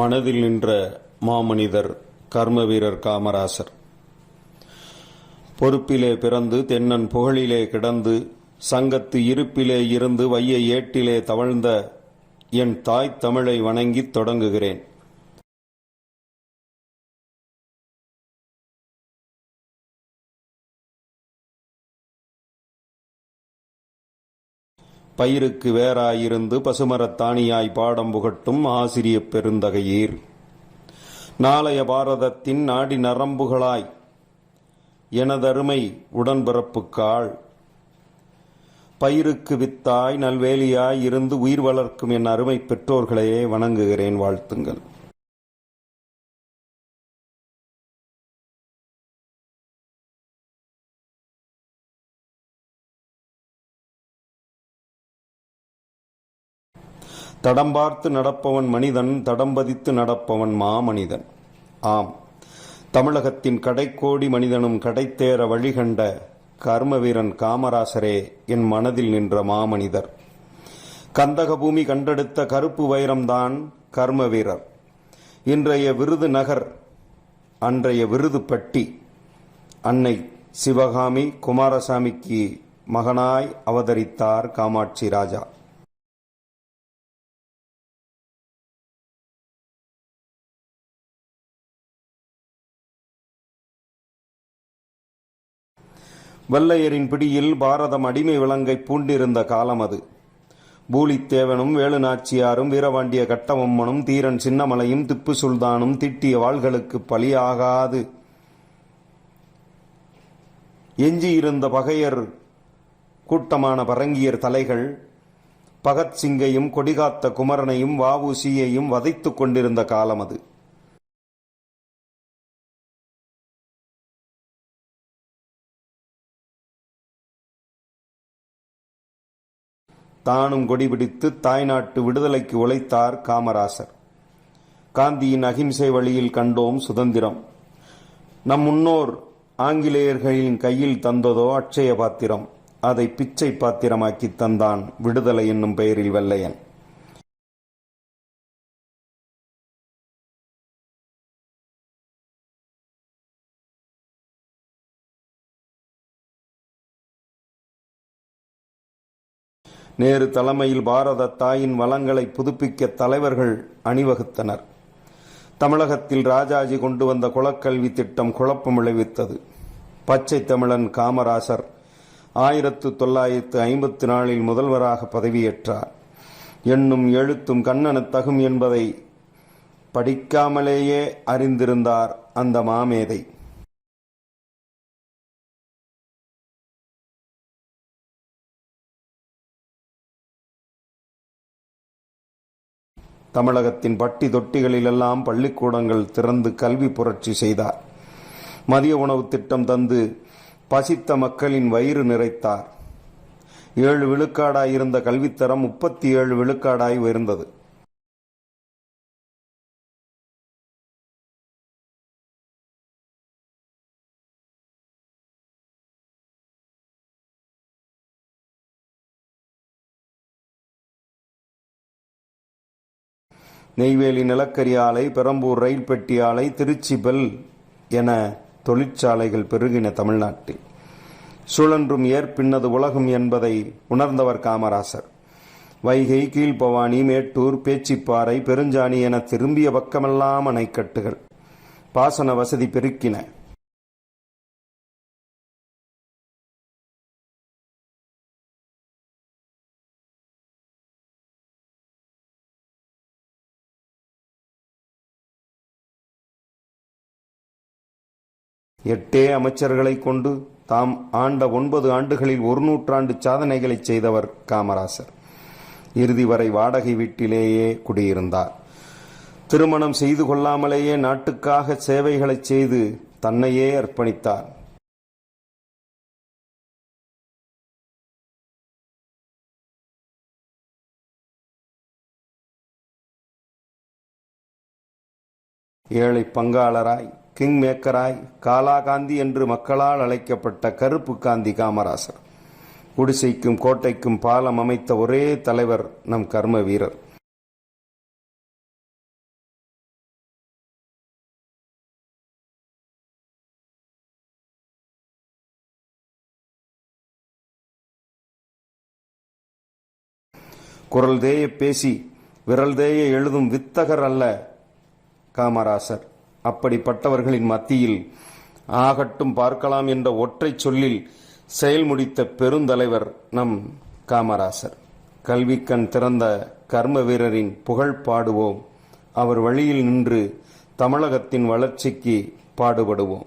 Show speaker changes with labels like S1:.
S1: மனதில் நின்ற மாமனிதர் கர்ம வீரர் காமராசர். பொறுப்பிலே பிறந்து தென்னன் புகழிலே கிடந்து சங்கத்து இருப்பிலே இருந்து வைய ஏட்டிலே தவழ்ந்த என் தாய் தமிழை வணங்கித் தொடங்குகிறேன். பயிருக்கு வேறாயிருந்து பசுமரத்தானியாய் பாடம் புகட்டும் ஆசிரியப் பெருந்தகையீர். நாளைய பாரதத்தின் நாடி நரம்புகளாய் எனதருமை உடன்பிறப்புக்காள். பயிருக்கு வித்தாய் நல்வேலியாய் இருந்து உயிர் வளர்க்கும் என் அருமை பெற்றோர்களையே வணங்குகிறேன் வாழ்த்துங்கள். தடம் பார்த்து நடப்பவன் மனிதன் தடம்பதித்து நடப்பவன் மாமனிதன். ஆம். தமிழகத்தின் கடைக்கோடி மனிதனும் கடைத்தேற வழிகண்ட கர்மவீரன் காமராசரே என் மனதில் நின்ற மாமனிதர். கந்தக பூமி கண்டெடுத்த கருப்பு வைரம்தான் கர்மவீரர். இன்றைய விருது நகர் அன்றைய விருது பட்டி. அன்னை சிவகாமி குமாரசாமிக்கு மகனாய் அவதரித்தார் காமாட்சி ராஜா. வெள்ளையரின் பிடியில் பாரதம் அடிமை விலங்கை பூண்டிருந்த காலம் அது. பூலித்தேவனும் வேலுநாச்சியாரும் வீரவாண்டிய கட்டபொம்மனும் தீரன் சின்னமலையும் திப்பு சுல்தானும் திட்டிய வாள்களுக்கு பலியாகாது. எஞ்சியிருந்த பகையர் கூட்டமான பரங்கியர் தலைகள் பகத்சிங்கையும் கொடிகாத்த குமரனையும் வவுசியையும் வதைத்துக் கொண்டிருந்த காலம் அது. தானும் கொடிபிடித்து தாய்நாட்டு விடுதலைக்கு உழைத்தார் காமராசர். காந்தியின் அகிம்சை வழியில் கண்டோம் சுதந்திரம். நம் முன்னோர் ஆங்கிலேயர்களின் கையில் தந்ததோ அட்சய பாத்திரம். அதை பிச்சை பாத்திரமாக்கி தந்தான் விடுதலை என்னும் பெயரில் வெள்ளையன். நேரு தலைமையில் பாரத தாயின் வளங்களை புதுப்பிக்க தலைவர்கள் அணிவகுத்தனர். தமிழகத்தில் ராஜாஜி கொண்டு வந்த குலக்கல்வி திட்டம் குழப்பம் விளைவித்தது. பச்சை தமிழன் காமராசர் ஆயிரத்து தொள்ளாயிரத்து ஐம்பத்தி நாலில் முதல்வராக பதவியேற்றார். எண்ணும் எழுத்தும் கண்ணனத்தகும் என்பதை படிக்காமலேயே அறிந்திருந்தார் அந்த மாமேதை. தமிழகத்தின் பட்டி தொட்டிகளிலெல்லாம் பள்ளிக்கூடங்கள் திறந்து கல்வி புரட்சி செய்தார். மதிய உணவு திட்டம் தந்து பசித்த மக்களின் வயிறு நிறைத்தார். ஏழு விழுக்காடாய் இருந்த கல்வித்தரம் முப்பத்தி ஏழு விழுக்காடாய் உயர்ந்தது. நெய்வேலி நிலக்கரி ஆலை பெரம்பூர் ரயில் பெட்டி ஆலை திருச்சி பெல் என தொழிற்சாலைகள் பெருகின தமிழ்நாட்டில். சுழன்றும் ஏற்பின்னது உலகம் என்பதை உணர்ந்தவர் காமராசர். வைகை கீழ்பவானி மேட்டூர் பேச்சிப்பாறை பெருஞ்சாணி என திரும்பிய பக்கமெல்லாம் அணைக்கட்டுகள். பாசன வசதி பெருக்கின. எட்டே அமைச்சர்களை கொண்டு தாம் ஆண்ட ஒன்பது ஆண்டுகளில் ஒரு நூற்றாண்டு சாதனைகளை செய்தவர் காமராசர். இறுதி வரை வாடகை வீட்டிலேயே குடியிருந்தார். திருமணம் செய்து கொள்ளாமலேயே நாட்டுக்காக சேவைகளை செய்து தன்னையே அர்ப்பணித்தார். ஏழை பங்காளராய் கிங் மேக்கராய் காலாகாந்தி என்று மக்களால் அழைக்கப்பட்ட கருப்பு காந்தி காமராசர். குடிசைக்கும் கோட்டைக்கும் பாலம் அமைத்த ஒரே தலைவர் நம் கர்ம வீரர். குரல் தேய பேசி விரல் தேய எழுதும் வித்தகர் அல்ல காமராசர். அப்படிப்பட்டவர்களின் மத்தியில் ஆகட்டும் பார்க்கலாம் என்ற ஒற்றை சொல்லில் செயல் முடித்த பெருந்தலைவர் நம் காமராசர். கல்விக்கண் திறந்த கர்ம வீரரின் புகழ் பாடுவோம். அவர் வழியில் நின்று தமிழகத்தின் வளர்ச்சிக்கு பாடுபடுவோம்.